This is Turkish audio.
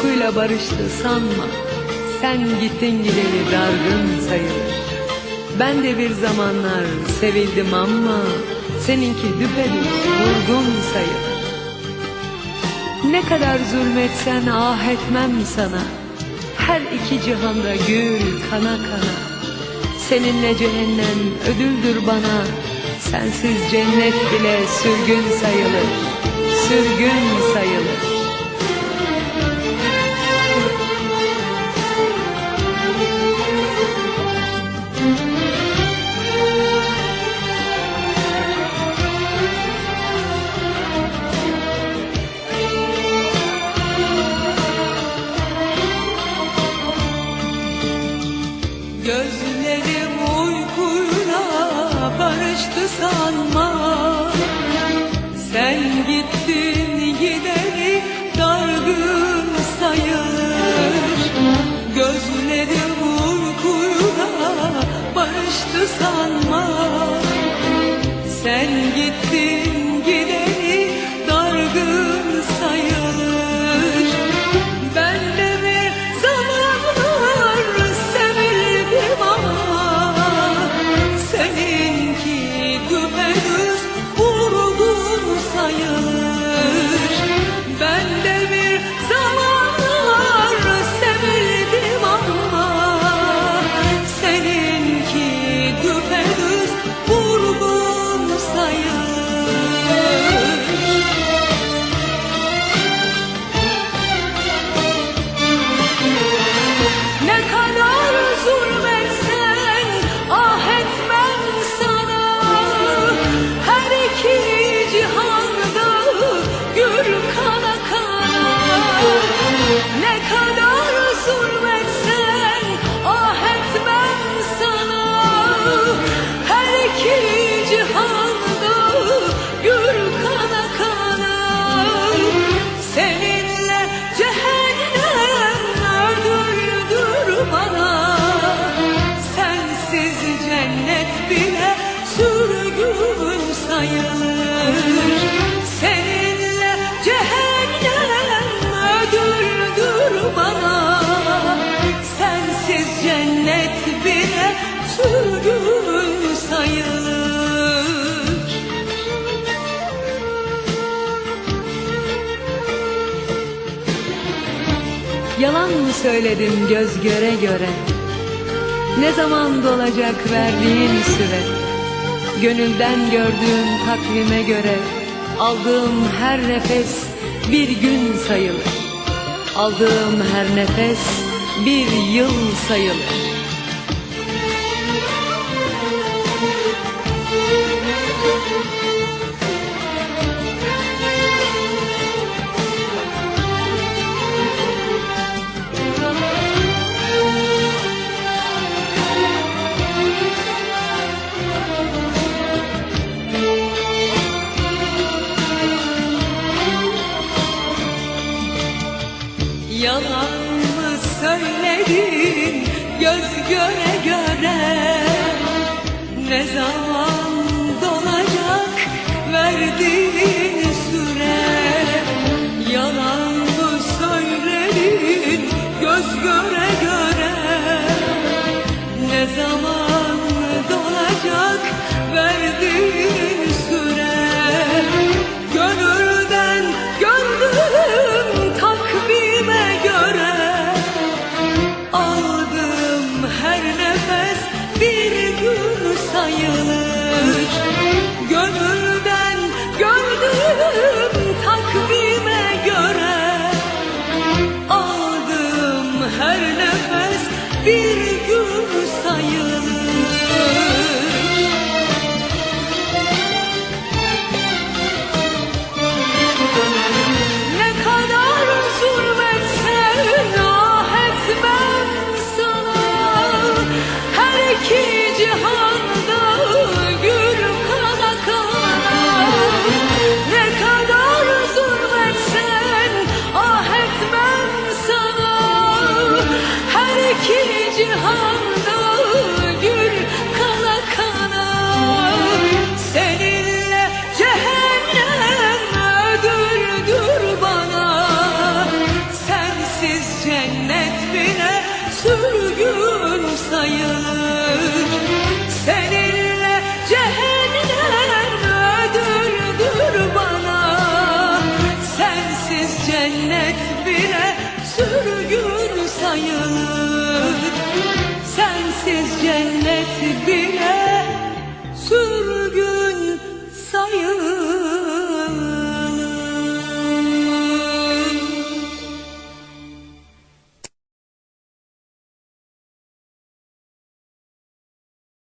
coşkuyla barıştı sanma. Sen gittin gideli dargın sayılır. Ben de bir zamanlar sevildim ama seninki düpedüz vurgun sayılır. Ne kadar zulmetsen ah etmem sana. Her iki cihanda gül kana kana. Seninle cehennem ödüldür bana. Sensiz cennet bile sürgün sayılır. Sürgün sayılır. Ben cennet bile sürgün sayılır. Seninle cehennem öldürdür bana. Sensiz cennet bile sürgün sayılır. Yalan mı söyledim göz göre göre Ne zaman dolacak verdiğin süre? Gönülden gördüğüm takvime göre Aldığım her nefes bir gün sayılır. Aldığım her nefes bir yıl sayılır Yalan mı söyledin göz göre göre? Ne zaman dolacak verdiğin すぐ。